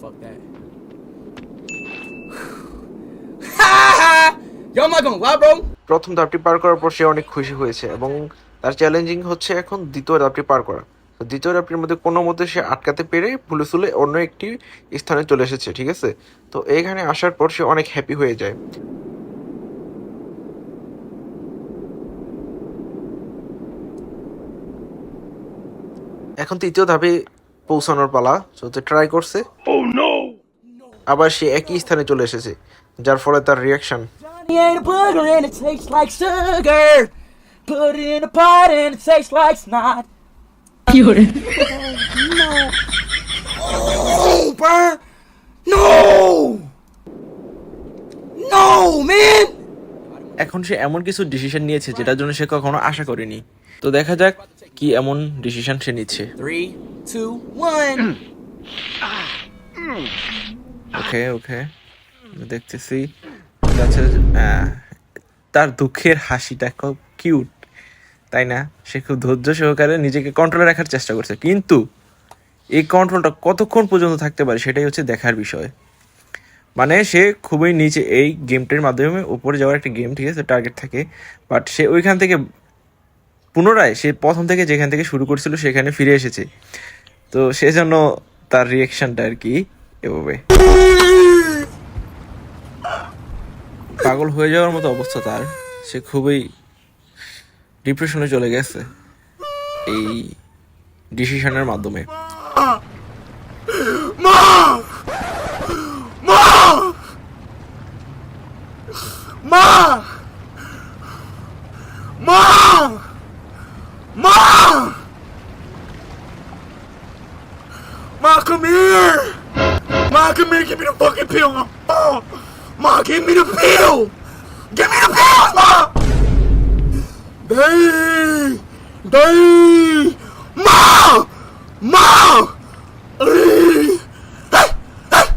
Fuck that. Yo, am I gonna lie, bro? প্রথম ধাপটি পার করার পর সে অনেক খুশি হয়েছে এবং তার চ্যালেঞ্জিং হচ্ছে এখন দ্বিতীয় ধাপটি পার করা দ্বিতীয় ধাপটির মধ্যে কোনো মতে সে আটকাতে পেরে ভুলে চুলে অন্য একটি স্থানে চলে এসেছে ঠিক আছে তো এইখানে আসার পর সে অনেক হ্যাপি হয়ে যায় এখন তৃতীয় ধাপে পৌঁছানোর পালা তো ট্রাই করছে। আবার সে একই স্থানে চলে এসেছে যার ফলে তার রিয়াকশন. এখন সে এমন কিছু ডিসিশন নিয়েছে যেটার জন্য সে কখনো আশা করেনি। তো দেখা যাক কি এমন ডিসিশন সে নিচ্ছে। Two, one. ওকে ওকে দেখতেছি। আহ, তার দুঃখের হাসিটা খুব কিউট তাই না? সে খুব ধৈর্য সহকারে নিজেকে কন্ট্রোলে রাখার চেষ্টা করছে। কিন্তু এই কন্ট্রোলটা কতক্ষণ পর্যন্ত থাকতে পারে সেটাই হচ্ছে দেখার বিষয়। মানে সে খুবই নিচে এই গেমটির মাধ্যমে উপরে যাওয়ার একটা গেম ঠিক আছে টার্গেট থাকে। বাট সে ওইখান থেকে পুনরায় সে প্রথম থেকে যেখান থেকে শুরু করছিল সেখানে ফিরে এসেছে। তো সেজন্য তার রিয়েকশনটা আর কি এভাবে। পাগল হয়ে যাওয়ার মতো অবস্থা তার। সে খুবই ডিপ্রেশনে চলে গেছে এই ডিসিশনের মাধ্যমে। Mom! Mom! Ma, come here! Ma, come here, give me the fucking pill! Ma, give me the pill! Give me the pill, Ma! Ma! Ma! Hey! Hey! Hey!